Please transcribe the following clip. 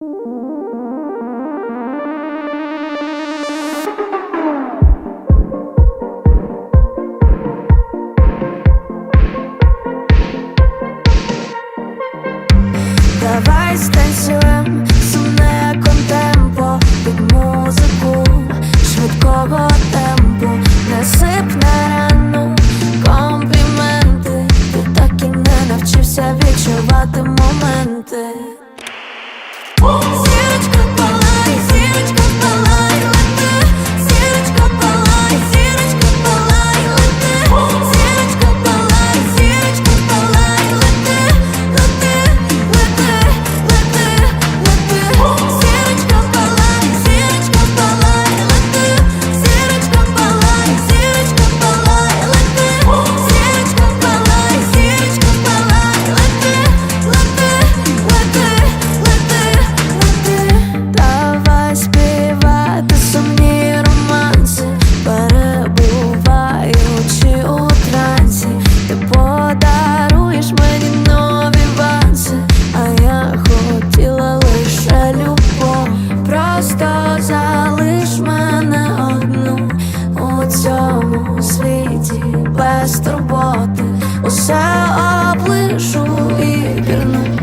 Давай станцюєм сумне контемпо під музику не сип рану компліменти, ти так і не навчився відчувати моменти. роботі, без роботи усе облишу і вірну.